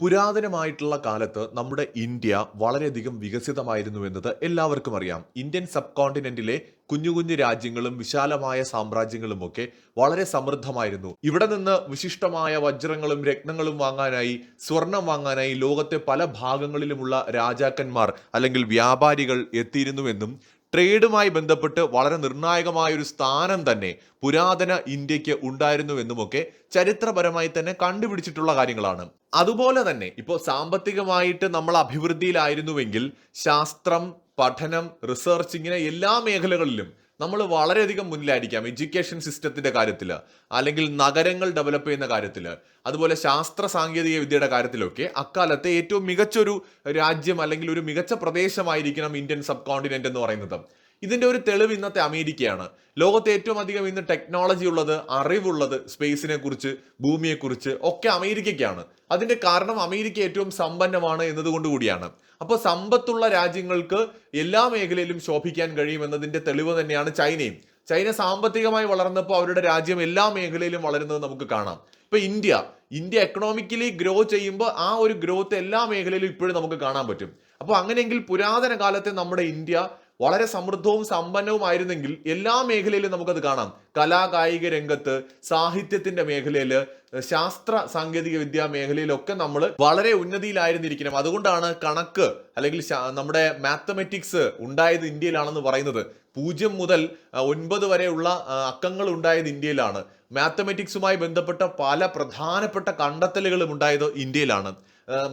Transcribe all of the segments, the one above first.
പുരാതനമായിട്ടുള്ള കാലത്ത് നമ്മുടെ ഇന്ത്യ വളരെയധികം വികസിതമായിരുന്നു എന്നത് എല്ലാവർക്കും അറിയാം. ഇന്ത്യൻ സബ് കോണ്ടിനെന്റിലെ കുഞ്ഞു കുഞ്ഞു രാജ്യങ്ങളും വിശാലമായ സാമ്രാജ്യങ്ങളും ഒക്കെ വളരെ സമൃദ്ധമായിരുന്നു. ഇവിടെ നിന്ന് വിശിഷ്ടമായ വജ്രങ്ങളും രത്നങ്ങളും വാങ്ങാനായി സ്വർണം വാങ്ങാനായി ലോകത്തെ പല ഭാഗങ്ങളിലുമുള്ള രാജാക്കന്മാർ അല്ലെങ്കിൽ വ്യാപാരികൾ എത്തിയിരുന്നുവെന്നും ട്രേഡുമായി ബന്ധപ്പെട്ട് വളരെ നിർണായകമായ ഒരു സ്ഥാനം തന്നെ പുരാതന ഇന്ത്യയ്ക്ക് ഉണ്ടായിരുന്നു ഉണ്ടായിരുന്നുവെന്നുമൊക്കെ ചരിത്രപരമായി തന്നെ കണ്ടുപിടിച്ചിട്ടുള്ള കാര്യങ്ങളാണ്. അതുപോലെ തന്നെ ഇപ്പോൾ സാമ്പത്തികമായിട്ട് നമ്മൾ അഭിവൃദ്ധിയിലായിരുന്നുവെങ്കിൽ ശാസ്ത്രം പഠനം റിസർച്ച് ഇങ്ങനെ എല്ലാ മേഖലകളിലും നമ്മൾ വളരെയധികം മുന്നിലായിരിക്കാം എഡ്യൂക്കേഷൻ സിസ്റ്റത്തിന്റെ കാര്യത്തിൽ അല്ലെങ്കിൽ നഗരങ്ങൾ ഡെവലപ്പ് ചെയ്യുന്ന കാര്യത്തിൽ അതുപോലെ ശാസ്ത്ര സാങ്കേതിക വിദ്യയുടെ കാര്യത്തിലൊക്കെ അക്കാലത്തെ ഏറ്റവും മികച്ചൊരു രാജ്യം അല്ലെങ്കിൽ ഒരു മികച്ച പ്രദേശമായിരിക്കണം ഇന്ത്യൻ സബ് കോണ്ടിനെന്റ് എന്ന് പറയുന്നത്. ഇതിന്റെ ഒരു തെളിവ് ഇന്നത്തെ അമേരിക്കയാണ്. ലോകത്തെ ഏറ്റവും അധികം ഇന്ന് ടെക്നോളജി ഉള്ളത് അറിവുള്ളത് സ്പേസിനെ കുറിച്ച് ഭൂമിയെക്കുറിച്ച് ഒക്കെ അമേരിക്കയ്ക്കാണ്. അതിന്റെ കാരണം അമേരിക്ക ഏറ്റവും സമ്പന്നമാണ് എന്നതുകൊണ്ട് കൂടിയാണ്. അപ്പോൾ സമ്പത്തുള്ള രാജ്യങ്ങൾക്ക് എല്ലാ മേഖലയിലും ശോഭിക്കാൻ കഴിയുമെന്നതിന്റെ തെളിവ് തന്നെയാണ് ചൈനയും. ചൈന സാമ്പത്തികമായി വളർന്നപ്പോൾ അവരുടെ രാജ്യം എല്ലാ മേഖലയിലും വളരുന്നത് നമുക്ക് കാണാം. ഇപ്പൊ ഇന്ത്യ ഇന്ത്യ എക്കണോമിക്കലി ഗ്രോ ചെയ്യുമ്പോൾ ആ ഒരു ഗ്രോത്ത് എല്ലാ മേഖലയിലും ഇപ്പോഴും നമുക്ക് കാണാൻ പറ്റും. അപ്പോൾ അങ്ങനെയെങ്കിൽ പുരാതന കാലത്തെ നമ്മുടെ ഇന്ത്യ വളരെ സമൃദ്ധവും സമ്പന്നവുമായിരുന്നെങ്കിൽ എല്ലാ മേഖലയിലും നമുക്കത് കാണാം. കലാ കായിക രംഗത്ത് സാഹിത്യത്തിന്റെ മേഖലയിൽ ശാസ്ത്ര സാങ്കേതിക വിദ്യാ മേഖലയിലൊക്കെ നമ്മൾ വളരെ ഉന്നതിയിലായിരുന്നിരിക്കണം. അതുകൊണ്ടാണ് കണക്ക് അല്ലെങ്കിൽ നമ്മുടെ മാത്തമെറ്റിക്സ് ഉണ്ടായത് ഇന്ത്യയിലാണെന്ന് പറയുന്നത്. പൂജ്യം മുതൽ ഒൻപത് വരെയുള്ള അക്കങ്ങൾ ഉണ്ടായത് ഇന്ത്യയിലാണ്. മാത്തമെറ്റിക്സുമായി ബന്ധപ്പെട്ട പല പ്രധാനപ്പെട്ട കണ്ടെത്തലുകളും ഉണ്ടായത് ഇന്ത്യയിലാണ്.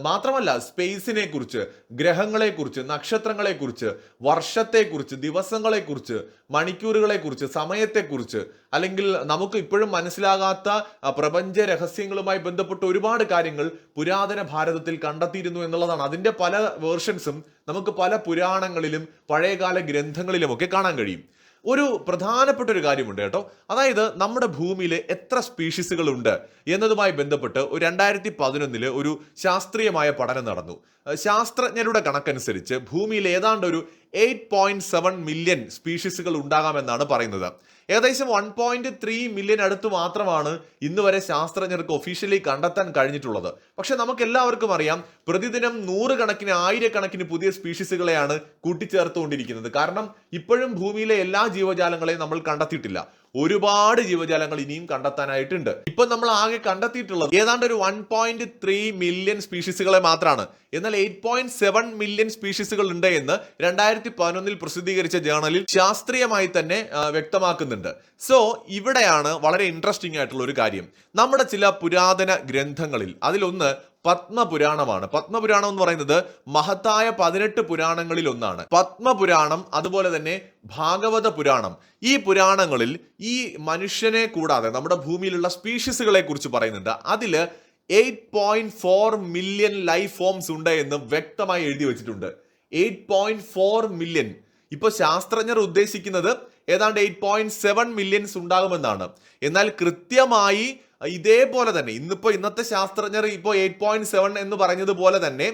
മാത്രമല്ല സ്പേസിനെ കുറിച്ച് ഗ്രഹങ്ങളെ കുറിച്ച് നക്ഷത്രങ്ങളെ കുറിച്ച് വർഷത്തെ കുറിച്ച് ദിവസങ്ങളെ കുറിച്ച് മണിക്കൂറുകളെ കുറിച്ച് സമയത്തെ കുറിച്ച് അല്ലെങ്കിൽ നമുക്ക് ഇപ്പോഴും മനസ്സിലാകാത്ത പ്രപഞ്ച രഹസ്യങ്ങളുമായി ബന്ധപ്പെട്ട ഒരുപാട് കാര്യങ്ങൾ പുരാതന ഭാരതത്തിൽ കണ്ടെത്തിയിരുന്നു എന്നുള്ളതാണ്. അതിന്റെ പല വേർഷൻസും നമുക്ക് പല പുരാണങ്ങളിലും പഴയകാല ഗ്രന്ഥങ്ങളിലും ഒക്കെ കാണാൻ കഴിയും. ഒരു പ്രധാനപ്പെട്ട ഒരു കാര്യമുണ്ട് കേട്ടോ. അതായത് നമ്മുടെ ഭൂമിയിൽ എത്ര സ്പീഷീസുകളുണ്ട് എന്നതുമായി ബന്ധപ്പെട്ട് ഒരു രണ്ടായിരത്തി പതിനൊന്നിൽ ഒരു ശാസ്ത്രീയമായ പഠനം നടന്നു. ശാസ്ത്രജ്ഞരുടെ കണക്കനുസരിച്ച് ഭൂമിയിൽ ഏതാണ്ട് ഒരു എയ്റ്റ് പോയിന്റ് സെവൻ മില്യൺ സ്പീഷീസുകൾ ഉണ്ടാകാമെന്നാണ് പറയുന്നത്. ഏകദേശം വൺ പോയിന്റ് ത്രീ മില്യൺ അടുത്ത് മാത്രമാണ് ഇന്ന് വരെ ശാസ്ത്രജ്ഞർക്ക് ഒഫീഷ്യലി കണ്ടെത്താൻ കഴിഞ്ഞിട്ടുള്ളത്. പക്ഷെ നമുക്ക് എല്ലാവർക്കും അറിയാം പ്രതിദിനം നൂറുകണക്കിന് ആയിരക്കണക്കിന് പുതിയ സ്പീഷീസുകളെയാണ് കൂട്ടിച്ചേർത്തുകൊണ്ടിരിക്കുന്നത്. കാരണം ഇപ്പോഴും ഭൂമിയിലെ എല്ലാ ജീവജാലങ്ങളെയും നമ്മൾ കണ്ടെത്തിയിട്ടില്ല. ഒരുപാട് ജീവജാലങ്ങൾ ഇനിയും കണ്ടെത്താനായിട്ടുണ്ട്. ഇപ്പൊ നമ്മൾ ആകെ കണ്ടെത്തിയിട്ടുള്ളത് ഏതാണ്ട് ഒരു വൺ പോയിന്റ് ത്രീ മില്യൺ സ്പീഷീസുകളെ മാത്രമാണ് എന്നാൽ എയ്റ്റ് പോയിന്റ് സെവൻ മില്യൺ സ്പീഷീസുകൾ ഉണ്ട് എന്ന് രണ്ടായിരത്തി പതിനൊന്നിൽ പ്രസിദ്ധീകരിച്ച ജേണലിൽ ശാസ്ത്രീയമായി തന്നെ വ്യക്തമാക്കുന്നുണ്ട്. സോ ഇവിടെയാണ് വളരെ ഇൻട്രസ്റ്റിംഗ് ആയിട്ടുള്ള ഒരു കാര്യം. നമ്മുടെ ചില പുരാതന ഗ്രന്ഥങ്ങളിൽ അതിലൊന്ന് പത്മപുരാണമാണ്. പത്മപുരാണം എന്ന് പറയുന്നത് മഹത്തായ പതിനെട്ട് പുരാണങ്ങളിൽ ഒന്നാണ്. പത്മപുരാണം അതുപോലെ തന്നെ ഭാഗവത പുരാണം. ഈ പുരാണങ്ങളിൽ ഈ മനുഷ്യനെ കൂടാതെ നമ്മുടെ ഭൂമിയിലുള്ള സ്പീഷീസുകളെ കുറിച്ച് പറയുന്നുണ്ട്. അതിൽ eight point four million life forms ഉണ്ട് എന്ന് വ്യക്തമായി എഴുതി വെച്ചിട്ടുണ്ട്. എയ്റ്റ് പോയിന്റ് ഫോർ മില്യൺ ഇപ്പൊ ശാസ്ത്രജ്ഞർ ഉദ്ദേശിക്കുന്നത് ഏതാണ്ട് എയ്റ്റ് പോയിന്റ് സെവൻ മില്യൺസ് ഉണ്ടാകുമെന്നാണ്. എന്നാൽ കൃത്യമായി ഇതേപോലെ തന്നെ ഇന്നിപ്പോൾ ഇന്നത്തെ ശാസ്ത്രജ്ഞർ ഇപ്പോൾ എയ്റ്റ് പോയിന്റ് സെവൻ എന്ന് പറഞ്ഞതുപോലെ തന്നെ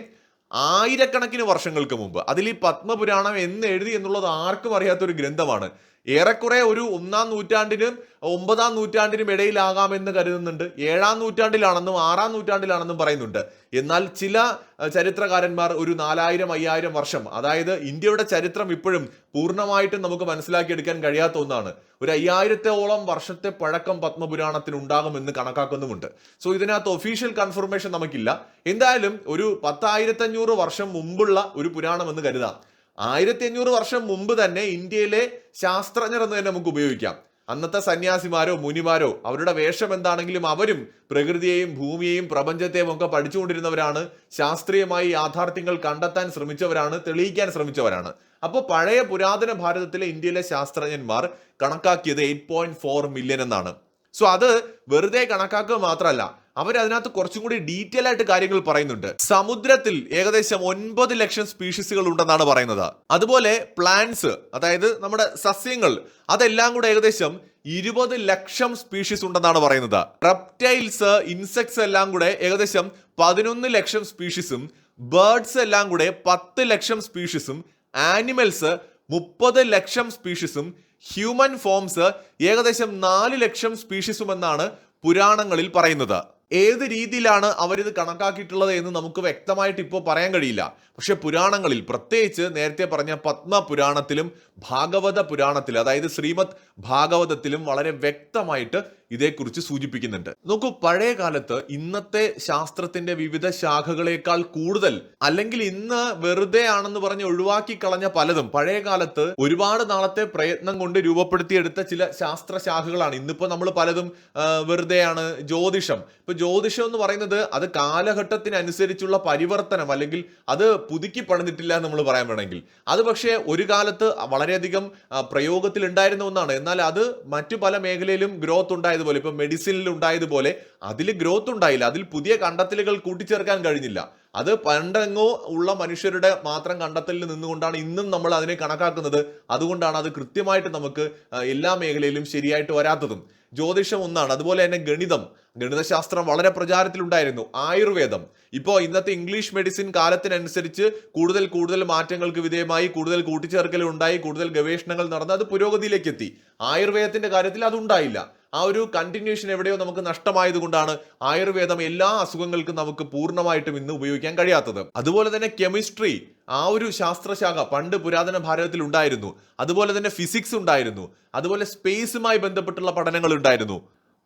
ആയിരക്കണക്കിന് വർഷങ്ങൾക്ക് മുമ്പ് അതിൽ ഈ പത്മപുരാണം എന്ന് എഴുതി എന്നുള്ളത് ആർക്കും അറിയാത്തൊരു ഗ്രന്ഥമാണ്. ഏറെക്കുറെ ഒരു ഒന്നാം നൂറ്റാണ്ടിനും ഒമ്പതാം നൂറ്റാണ്ടിനും ഇടയിലാകാമെന്ന് കരുതുന്നുണ്ട്. ഏഴാം നൂറ്റാണ്ടിലാണെന്നും ആറാം നൂറ്റാണ്ടിലാണെന്നും പറയുന്നുണ്ട്. എന്നാൽ ചില ചരിത്രകാരന്മാർ ഒരു നാലായിരം അയ്യായിരം വർഷം അതായത് ഇന്ത്യയുടെ ചരിത്രം ഇപ്പോഴും പൂർണമായിട്ടും നമുക്ക് മനസ്സിലാക്കിയെടുക്കാൻ കഴിയാത്ത ഒന്നാണ്. ഒരു അയ്യായിരത്തോളം വർഷത്തെ പഴക്കം പത്മപുരാണത്തിന് ഉണ്ടാകുമെന്ന് കണക്കാക്കുന്നുമുണ്ട്. സോ ഇതിനകത്ത് ഒഫീഷ്യൽ കൺഫർമേഷൻ നമുക്കില്ല. എന്തായാലും ഒരു പത്തായിരത്തഞ്ഞൂറ് വർഷം മുമ്പുള്ള ഒരു പുരാണം എന്ന് കരുതാം. ആയിരത്തി അഞ്ഞൂറ് വർഷം മുമ്പ് തന്നെ ഇന്ത്യയിലെ ശാസ്ത്രജ്ഞർ എന്ന് തന്നെ നമുക്ക് ഉപയോഗിക്കാം. അന്നത്തെ സന്യാസിമാരോ മുനിമാരോ അവരുടെ വേഷം എന്താണെങ്കിലും അവരും പ്രകൃതിയെയും ഭൂമിയെയും പ്രപഞ്ചത്തെയും ഒക്കെ പഠിച്ചുകൊണ്ടിരുന്നവരാണ്. ശാസ്ത്രീയമായി യാഥാർത്ഥ്യങ്ങൾ കണ്ടെത്താൻ ശ്രമിച്ചവരാണ് തെളിയിക്കാൻ ശ്രമിച്ചവരാണ്. അപ്പോൾ പഴയ പുരാതന ഭാരതത്തിലെ ഇന്ത്യയിലെ ശാസ്ത്രജ്ഞന്മാർ കണക്കാക്കിയത് എയ്റ്റ് പോയിന്റ് ഫോർ മില്യൺ എന്നാണ്. സോ അത് വെറുതെ കണക്കാക്കുക മാത്രമല്ല അവർ അതിനകത്ത് കുറച്ചും കൂടി ഡീറ്റെയിൽ ആയിട്ട് കാര്യങ്ങൾ പറയുന്നുണ്ട്. സമുദ്രത്തിൽ ഏകദേശം ഒൻപത് ലക്ഷം സ്പീഷീസുകൾ ഉണ്ടെന്നാണ് പറയുന്നത്. അതുപോലെ പ്ലാന്റ്സ് അതായത് നമ്മുടെ സസ്യങ്ങൾ അതെല്ലാം കൂടെ ഏകദേശം ഇരുപത് ലക്ഷം സ്പീഷീസ് ഉണ്ടെന്നാണ് പറയുന്നത്. റെപ്റ്റൈൽസ് ഇൻസെക്ട്സ് എല്ലാം കൂടെ ഏകദേശം പതിനൊന്ന് ലക്ഷം സ്പീഷീസും ബേർഡ്സ് എല്ലാം കൂടെ പത്ത് ലക്ഷം സ്പീഷീസും ആനിമൽസ് മുപ്പത് ലക്ഷം സ്പീഷീസും ഹ്യൂമൻ ഫോംസ് ഏകദേശം നാല് ലക്ഷം സ്പീഷീസും എന്നാണ് പുരാണങ്ങളിൽ പറയുന്നത്. ഏത് രീതിയിലാണ് അവരിത് കണക്കാക്കിയിട്ടുള്ളത് എന്ന് നമുക്ക് വ്യക്തമായിട്ട് ഇപ്പോൾ പറയാൻ കഴിയില്ല. പക്ഷെ പുരാണങ്ങളിൽ പ്രത്യേകിച്ച് നേരത്തെ പറഞ്ഞ പത്മ പുരാണത്തിലും ഭാഗവത പുരാണത്തിൽ അതായത് ശ്രീമദ് ഭാഗവതത്തിലും വളരെ വ്യക്തമായിട്ട് ഇതേക്കുറിച്ച് സൂചിപ്പിക്കുന്നുണ്ട്. നോക്കൂ പഴയ കാലത്ത് ഇന്നത്തെ ശാസ്ത്രത്തിന്റെ വിവിധ ശാഖകളേക്കാൾ കൂടുതൽ അല്ലെങ്കിൽ ഇന്ന് വെറുതെ ആണെന്ന് പറഞ്ഞ് ഒഴിവാക്കി കളഞ്ഞ പലതും പഴയ കാലത്ത് ഒരുപാട് നാളത്തെ പ്രയത്നം കൊണ്ട് രൂപപ്പെടുത്തിയെടുത്ത ചില ശാസ്ത്ര ശാഖകളാണ്. ഇന്നിപ്പോ നമ്മൾ പലതും വെറുതെയാണ്. ജ്യോതിഷം. ഇപ്പൊ ജ്യോതിഷം എന്ന് പറയുന്നത് അത് കാലഘട്ടത്തിനനുസരിച്ചുള്ള പരിവർത്തനം അല്ലെങ്കിൽ അത് പുതുക്കി പണിതിട്ടില്ല എന്ന് നമ്മൾ പറയാൻ വേണമെങ്കിൽ. അത് പക്ഷേ ഒരു കാലത്ത് വളരെയധികം പ്രയോഗത്തിൽ ഉണ്ടായിരുന്ന ഒന്നാണ്. എന്നാൽ അത് മറ്റു പല മേഖലയിലും ഗ്രോത്ത് ഉണ്ടായതുപോലെ ഇപ്പൊ മെഡിസിനിൽ ഉണ്ടായതുപോലെ അതിൽ ഗ്രോത്ത് ഉണ്ടായില്ല. അതിൽ പുതിയ കണ്ടെത്തലുകൾ കൂട്ടിച്ചേർക്കാൻ കഴിഞ്ഞില്ല. അത് പണ്ടെങ്ങോ ഉള്ള മനുഷ്യരുടെ മാത്രം കണ്ടെത്തലിൽ നിന്നുകൊണ്ടാണ് ഇന്നും നമ്മൾ അതിനെ കണക്കാക്കുന്നത്. അതുകൊണ്ടാണ് അത് കൃത്യമായിട്ട് നമുക്ക് എല്ലാ മേഖലയിലും ശരിയായിട്ട് വരാത്തതും. ജ്യോതിഷം ഒന്നാണ്. അതുപോലെ തന്നെ ഗണിതം. ഗണിതശാസ്ത്രം വളരെ പ്രചാരത്തിലുണ്ടായിരുന്നു. ആയുർവേദം. ഇപ്പോൾ ഇന്നത്തെ ഇംഗ്ലീഷ് മെഡിസിൻ കാലത്തിനനുസരിച്ച് കൂടുതൽ കൂടുതൽ മാറ്റങ്ങൾക്ക് വിധേയമായി കൂടുതൽ കൂട്ടിച്ചേർക്കലുണ്ടായി കൂടുതൽ ഗവേഷണങ്ങൾ നടന്ന് അത് പുരോഗതിയിലേക്ക് എത്തി. ആയുർവേദത്തിന്റെ കാര്യത്തിൽ അതുണ്ടായില്ല ആ ഒരു കണ്ടിന്യൂഷൻ എവിടെയോ നമുക്ക് നഷ്ടമായതുകൊണ്ടാണ് ആയുർവേദം എല്ലാ അസുഖങ്ങൾക്കും നമുക്ക് പൂർണമായിട്ടും ഇന്ന് ഉപയോഗിക്കാൻ കഴിയാത്തത്. അതുപോലെ തന്നെ കെമിസ്ട്രി ആ ഒരു ശാസ്ത്രശാഖ പണ്ട് പുരാതന ഭാരതത്തിൽ ഉണ്ടായിരുന്നു. അതുപോലെ തന്നെ ഫിസിക്സ് ഉണ്ടായിരുന്നു. അതുപോലെ സ്പേസുമായി ബന്ധപ്പെട്ടുള്ള പഠനങ്ങൾ ഉണ്ടായിരുന്നു.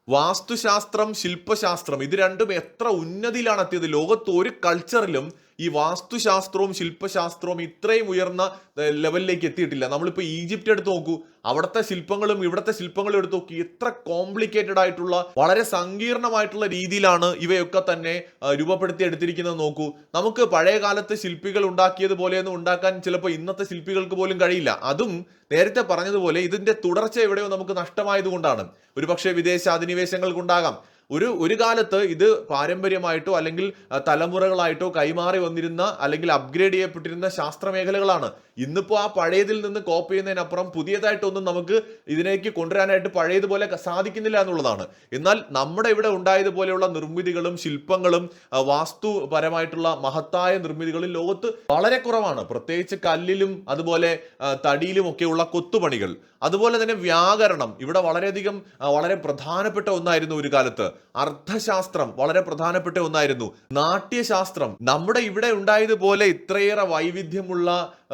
വാസ്തുശാസ്ത്രം ശില്പശാസ്ത്രം ഇത് രണ്ടും എത്ര ഉന്നതിയിലാണ് എത്തിയത്? ലോകത്ത് ഒരു കൾച്ചറിലും ഈ വാസ്തുശാസ്ത്രവും ശില്പശാസ്ത്രവും ഇത്രയും ഉയർന്ന ലെവലിലേക്ക് എത്തിയിട്ടില്ല. നമ്മളിപ്പോൾ ഈജിപ്റ്റ് എടുത്ത് നോക്കൂ. അവിടുത്തെ ശില്പങ്ങളും ഇവിടുത്തെ ശില്പങ്ങളും എടുത്ത് നോക്കി. എത്ര കോംപ്ലിക്കേറ്റഡ് ആയിട്ടുള്ള വളരെ സങ്കീർണമായിട്ടുള്ള രീതിയിലാണ് ഇവയൊക്കെ തന്നെ രൂപപ്പെടുത്തി എടുത്തിരിക്കുന്നത് നോക്കൂ. നമുക്ക് പഴയ കാലത്ത് ശില്പികൾ ഉണ്ടാക്കിയതുപോലെയൊന്നും ഉണ്ടാക്കാൻ ചിലപ്പോൾ ഇന്നത്തെ ശില്പികൾക്ക് പോലും കഴിയില്ല. അതും നേരത്തെ പറഞ്ഞതുപോലെ ഇതിന്റെ തുടർച്ച എവിടെയോ നമുക്ക് നഷ്ടമായതുകൊണ്ടാണ്. ഒരുപക്ഷെ വിദേശ അധിനിവേശങ്ങൾ കൊണ്ടാകാം ഒരു ഒരു കാലത്ത് ഇത് പാരമ്പര്യമായിട്ടോ അല്ലെങ്കിൽ തലമുറകളായിട്ടോ കൈമാറി വന്നിരുന്ന അല്ലെങ്കിൽ അപ്ഗ്രേഡ് ചെയ്യപ്പെട്ടിരുന്ന ശാസ്ത്ര മേഖലകളാണ് ഇന്നിപ്പോൾ ആ പഴയതിൽ നിന്ന് കോപ്പ് ചെയ്യുന്നതിനപ്പുറം പുതിയതായിട്ടൊന്നും നമുക്ക് ഇതിലേക്ക് കൊണ്ടുവരാനായിട്ട് പഴയതുപോലെ സാധിക്കുന്നില്ല എന്നുള്ളതാണ്. എന്നാൽ നമ്മുടെ ഇവിടെ ഉണ്ടായതുപോലെയുള്ള നിർമ്മിതികളും ശില്പങ്ങളും വാസ്തുപരമായിട്ടുള്ള മഹത്തായ നിർമ്മിതികളും ലോകത്ത് വളരെ കുറവാണ്. പ്രത്യേകിച്ച് കല്ലിലും അതുപോലെ തടിയിലും ഒക്കെയുള്ള കൊത്തുപണികൾ. അതുപോലെ തന്നെ വ്യാകരണം ഇവിടെ വളരെയധികം വളരെ പ്രധാനപ്പെട്ട ഒന്നായിരുന്നു ഒരു കാലത്ത്. അർത്ഥശാസ്ത്രം വളരെ പ്രധാനപ്പെട്ട ഒന്നായിരുന്നു. നാട്യശാസ്ത്രം. നമ്മുടെ ഇവിടെ ഉണ്ടായതുപോലെ ഇത്രയേറെ വൈവിധ്യമുള്ള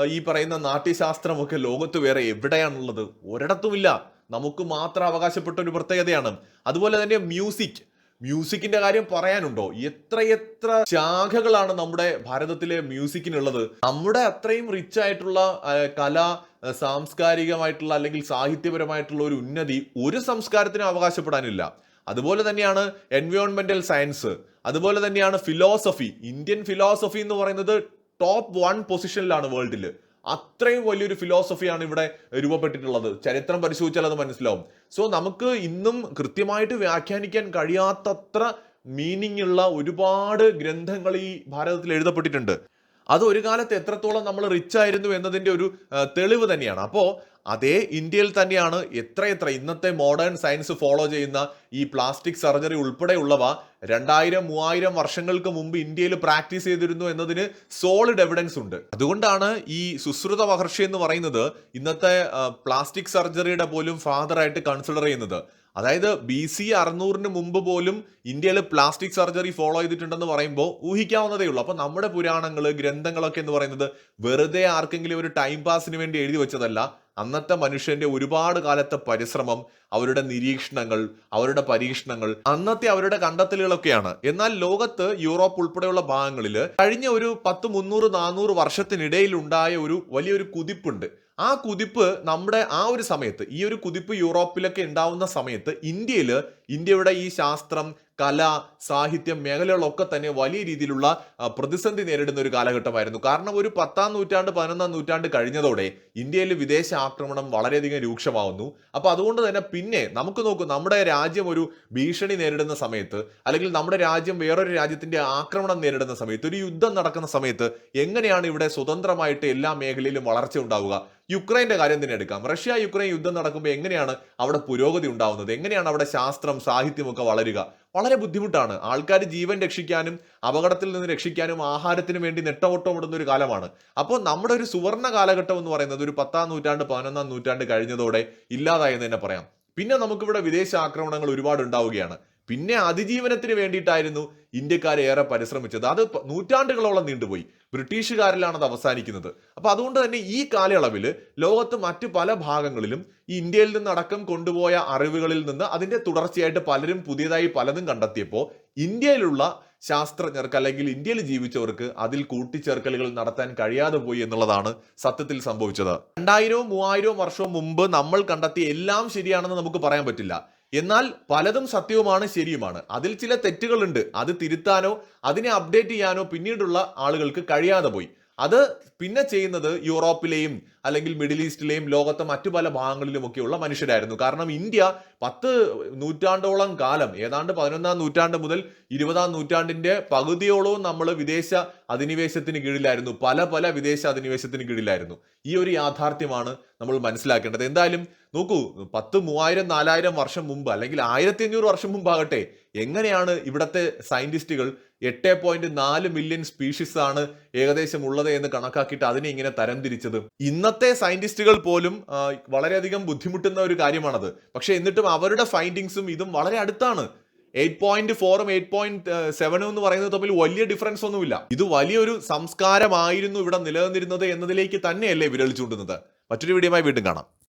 ഈ പറയുന്ന നാട്യശാസ്ത്രമൊക്കെ ലോകത്ത് വേറെ എവിടെയാണുള്ളത്? ഒരിടത്തുമില്ല. നമുക്ക് മാത്രം അവകാശപ്പെട്ട ഒരു പ്രത്യേകതയാണ്. അതുപോലെ തന്നെ മ്യൂസിക്. മ്യൂസിക്കിന്റെ കാര്യം പറയാനുണ്ടോ? എത്രയെത്ര ശാഖകളാണ് നമ്മുടെ ഭാരതത്തിലെ മ്യൂസിക്കിനുള്ളത്? നമ്മുടെ അത്രയും റിച്ച് ആയിട്ടുള്ള കല സാംസ്കാരികമായിട്ടുള്ള അല്ലെങ്കിൽ സാഹിത്യപരമായിട്ടുള്ള ഒരു ഉന്നതി ഒരു സംസ്കാരത്തിനും അവകാശപ്പെടാനില്ല. അതുപോലെ തന്നെയാണ് എൻവയോൺമെന്റൽ സയൻസ് അതുപോലെ തന്നെയാണ് ഫിലോസഫി ഇന്ത്യൻ ഫിലോസഫി എന്ന് പറയുന്നത് ടോപ്പ് വൺ പൊസിഷനിലാണ് വേൾഡിൽ അത്രയും വലിയൊരു ഫിലോസഫിയാണ് ഇവിടെ രൂപപ്പെട്ടിട്ടുള്ളത്. ചരിത്രം പരിശോധിച്ചാൽ അത് മനസ്സിലാവും. സോ നമുക്ക് ഇന്നും കൃത്യമായിട്ട് വ്യാഖ്യാനിക്കാൻ കഴിയാത്തത്ര മീനിങ് ഉള്ള ഒരുപാട് ഗ്രന്ഥങ്ങൾ ഈ ഭാരതത്തിൽ എഴുതപ്പെട്ടിട്ടുണ്ട്. അത് ഒരു കാലത്ത് എത്രത്തോളം നമ്മൾ റിച്ച് ആയിരുന്നു എന്നതിന്റെ ഒരു തെളിവ് തന്നെയാണ്. അപ്പോൾ അതേ ഇന്ത്യയിൽ തന്നെയാണ് എത്രയെത്ര ഇന്നത്തെ മോഡേൺ സയൻസ് ഫോളോ ചെയ്യുന്ന ഈ പ്ലാസ്റ്റിക് സർജറി ഉൾപ്പെടെയുള്ളവ രണ്ടായിരം മൂവായിരം വർഷങ്ങൾക്ക് മുമ്പ് ഇന്ത്യയിൽ പ്രാക്ടീസ് ചെയ്തിരുന്നു എന്നതിന് സോളിഡ് എവിഡൻസ് ഉണ്ട്. അതുകൊണ്ടാണ് ഈ സുശ്രുത മഹർഷി എന്ന് പറയുന്നത് ഇന്നത്തെ പ്ലാസ്റ്റിക് സർജറിയുടെ പോലും ഫാദറായിട്ട് കൺസിഡർ ചെയ്യുന്നത്. അതായത് ബി സി അറുന്നൂറിന് മുമ്പ് പോലും ഇന്ത്യയിൽ പ്ലാസ്റ്റിക് സർജറി ഫോളോ ചെയ്തിട്ടുണ്ടെന്ന് പറയുമ്പോൾ ഊഹിക്കാവുന്നതേ ഉള്ളൂ. അപ്പോൾ നമ്മുടെ പുരാണങ്ങൾ ഗ്രന്ഥങ്ങളൊക്കെ എന്ന് പറയുന്നത് വെറുതെ ആർക്കെങ്കിലും ഒരു ടൈം പാസിന് വേണ്ടി എഴുതി വെച്ചതല്ല. അന്നത്തെ മനുഷ്യന്റെ ഒരുപാട് കാലത്തെ പരിശ്രമം അവരുടെ നിരീക്ഷണങ്ങൾ അവരുടെ പരീക്ഷണങ്ങൾ അന്നത്തെ അവരുടെ കണ്ടെത്തലുകളൊക്കെയാണ്. എന്നാൽ ലോകത്ത് യൂറോപ്പ് ഉൾപ്പെടെയുള്ള ഭാഗങ്ങളിൽ കഴിഞ്ഞ ഒരു പത്ത് മുന്നൂറ് നാനൂറ് വർഷത്തിനിടയിൽ ഉണ്ടായ ഒരു വലിയൊരു കുതിപ്പുണ്ട്. ആ കുതിപ്പ് നമ്മുടെ ആ ഒരു സമയത്ത് ഈ ഒരു കുതിപ്പ് യൂറോപ്പിലൊക്കെ ഉണ്ടാവുന്ന സമയത്ത് ഇന്ത്യയിൽ ഇന്ത്യയുടെ ഈ ശാസ്ത്രം കല സാഹിത്യം മേഖലകളൊക്കെ തന്നെ വലിയ രീതിയിലുള്ള പ്രതിസന്ധി നേരിടുന്ന ഒരു കാലഘട്ടമായിരുന്നു. കാരണം ഒരു പത്താം നൂറ്റാണ്ട് പതിനൊന്നാം നൂറ്റാണ്ട് കഴിഞ്ഞതോടെ ഇന്ത്യയിൽ വിദേശ ആക്രമണം വളരെയധികം രൂക്ഷമാവുന്നു. അപ്പൊ അതുകൊണ്ട് തന്നെ പിന്നെ നമുക്ക് നോക്കൂ നമ്മുടെ രാജ്യം ഒരു ഭീഷണി നേരിടുന്ന സമയത്ത് അല്ലെങ്കിൽ നമ്മുടെ രാജ്യം വേറൊരു രാജ്യത്തിന്റെ ആക്രമണം നേരിടുന്ന സമയത്ത് ഒരു യുദ്ധം നടക്കുന്ന സമയത്ത് എങ്ങനെയാണ് ഇവിടെ സ്വതന്ത്രമായിട്ട് എല്ലാ മേഖലയിലും വളർച്ച ഉണ്ടാവുക? യുക്രൈന്റെ കാര്യം തന്നെ എടുക്കാം. റഷ്യ യുക്രൈൻ യുദ്ധം നടക്കുമ്പോൾ എങ്ങനെയാണ് അവിടെ പുരോഗതി ഉണ്ടാവുന്നത്? എങ്ങനെയാണ് അവിടെ ശാസ്ത്രം സാഹിത്യമൊക്കെ വളരുക? വളരെ ബുദ്ധിമുട്ടാണ്. ആൾക്കാർ ജീവൻ രക്ഷിക്കാനും അപകടത്തിൽ നിന്ന് രക്ഷിക്കാനും ആഹാരത്തിന് വേണ്ടി നെട്ടോട്ടമിടുന്ന ഒരു കാലമാണ്. അപ്പോൾ നമ്മുടെ ഒരു സുവർണ കാലഘട്ടം എന്ന് പറയുന്നത് ഒരു പത്താം നൂറ്റാണ്ട് പതിനൊന്നാം നൂറ്റാണ്ട് കഴിഞ്ഞതോടെ ഇല്ലാതായെന്ന് തന്നെ പറയാം. പിന്നെ നമുക്കിവിടെ വിദേശ ആക്രമണങ്ങൾ ഒരുപാട് ഉണ്ടാവുകയാണ്. പിന്നെ അതിജീവനത്തിന് വേണ്ടിയിട്ടായിരുന്നു ഇന്ത്യക്കാർ ഏറെ പരിശ്രമിച്ചത്. അത് നൂറ്റാണ്ടുകളോളം നീണ്ടുപോയി. ബ്രിട്ടീഷുകാരിലാണ് അത് അവസാനിക്കുന്നത്. അപ്പൊ അതുകൊണ്ട് തന്നെ ഈ കാലയളവിൽ ലോകത്ത് മറ്റു പല ഭാഗങ്ങളിലും ഈ ഇന്ത്യയിൽ നിന്നടക്കം കൊണ്ടുപോയ അറിവുകളിൽ നിന്ന് അതിന്റെ തുടർച്ചയായിട്ട് പലരും പുതിയതായി പലതും കണ്ടെത്തിയപ്പോൾ ഇന്ത്യയിലുള്ള ശാസ്ത്രജ്ഞർക്ക് അല്ലെങ്കിൽ ഇന്ത്യയിൽ ജീവിച്ചവർക്ക് അതിൽ കൂട്ടിച്ചേർക്കലുകൾ നടത്താൻ കഴിയാതെ പോയി എന്നുള്ളതാണ് സത്യത്തിൽ സംഭവിച്ചത്. രണ്ടായിരവും മൂവായിരവും വർഷവും മുമ്പ് നമ്മൾ കണ്ടെത്തിയ എല്ലാം ശരിയാണെന്ന് നമുക്ക് പറയാൻ പറ്റില്ല. എന്നാൽ പലതും സത്യവുമാണ് ശരിയുമാണ്. അതിൽ ചില തെറ്റുകളുണ്ട്. അത് തിരുത്താനോ അതിനെ അപ്ഡേറ്റ് ചെയ്യാനോ പിന്നീടുള്ള ആളുകൾക്ക് കഴിയാതെ പോയി. അത് പിന്നെ ചെയ്യുന്നത് യൂറോപ്പിലെയും അല്ലെങ്കിൽ മിഡിൽ ഈസ്റ്റിലെയും ലോകത്തെ മറ്റു പല ഭാഗങ്ങളിലും ഭാഗങ്ങളിലുമൊക്കെയുള്ള മനുഷ്യരായിരുന്നു. കാരണം ഇന്ത്യ പത്ത് നൂറ്റാണ്ടോളം കാലം ഏതാണ്ട് പതിനൊന്നാം നൂറ്റാണ്ട് മുതൽ ഇരുപതാം നൂറ്റാണ്ടിന്റെ പകുതിയോളവും നമ്മൾ വിദേശ അധിനിവേശത്തിന് കീഴിലായിരുന്നു. പല പല വിദേശ അധിനിവേശത്തിന് കീഴിലായിരുന്നു. ഈ ഒരു യാഥാർത്ഥ്യമാണ് നമ്മൾ മനസ്സിലാക്കേണ്ടത്. എന്തായാലും നോക്കൂ പത്ത് മൂവായിരം നാലായിരം വർഷം മുമ്പ് അല്ലെങ്കിൽ ആയിരത്തി അഞ്ഞൂറ് വർഷം മുമ്പാകട്ടെ എങ്ങനെയാണ് ഇവിടത്തെ സയന്റിസ്റ്റുകൾ എട്ട് പോയിന്റ് നാല് മില്യൺ സ്പീഷീസ് ആണ് ഏകദേശം ഉള്ളത് എന്ന് കണക്കാക്കിയിട്ട് അതിനെ ഇങ്ങനെ തരംതിരിച്ചത്? ഇന്നത്തെ സയന്റിസ്റ്റുകൾ പോലും വളരെയധികം ബുദ്ധിമുട്ടുന്ന ഒരു കാര്യമാണത്. പക്ഷേ എന്നിട്ടും അവരുടെ ഫൈൻഡിങ്സും ഇതും വളരെ അടുത്താണ്. എയ്റ്റ് പോയിന്റ് ഫോറും എയ്റ്റ് പോയിന്റ് സെവനും എന്ന് പറയുന്നത് തമ്മിൽ വലിയ ഡിഫറൻസ് ഒന്നുമില്ല. ഇത് വലിയൊരു സംസ്കാരമായിരുന്നു ഇവിടെ നിലനിന്നിരുന്നത് എന്നതിലേക്ക് തന്നെയല്ലേ വിരൽ ചൂണ്ടുന്നത്. മറ്റൊരു വീഡിയോയുമായി വീണ്ടും കാണാം.